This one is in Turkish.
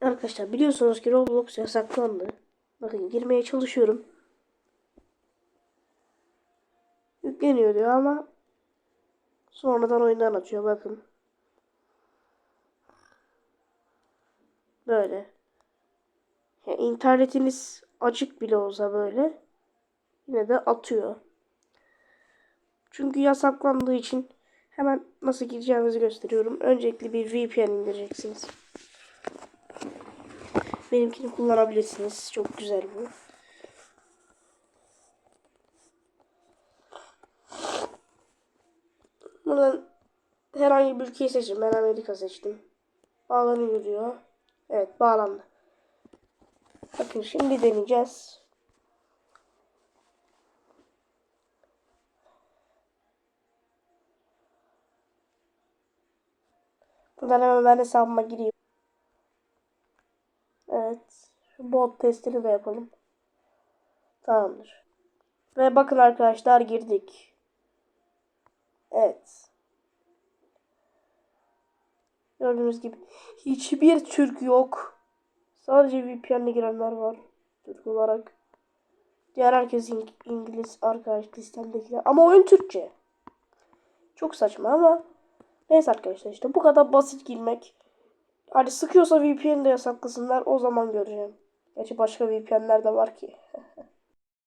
Arkadaşlar biliyorsunuz ki Roblox yasaklandı. Bakın girmeye çalışıyorum. Yükleniyor diyor ama sonradan oyundan atıyor bakın. Böyle. Yani internetiniz açık bile olsa böyle yine de atıyor. Çünkü yasaklandığı için hemen nasıl gireceğinizi gösteriyorum. Öncelikle bir VPN indireceksiniz. Benimkini kullanabilirsiniz. Çok güzel bu. Buradan herhangi bir ülkeyi seçin. Ben Amerika seçtim. Bağlanıyor diyor. Evet bağlandı. Bakın şimdi deneyeceğiz. Buradan hemen ben hesabıma gireyim. Evet. Bot testini de yapalım. Tamamdır. Ve bakın arkadaşlar girdik. Evet. Gördüğünüz gibi hiçbir Türk yok. Sadece VPN'le girenler var. Türk olarak. Diğer herkes İng- İngiliz arkadaş listemdekiler. Ama oyun Türkçe. Çok saçma ama neyse arkadaşlar işte bu kadar basit girmek. Hani sıkıyorsa VPN de yasaklasınlar o zaman göreceğim. Gerçi başka VPN'ler de var ki.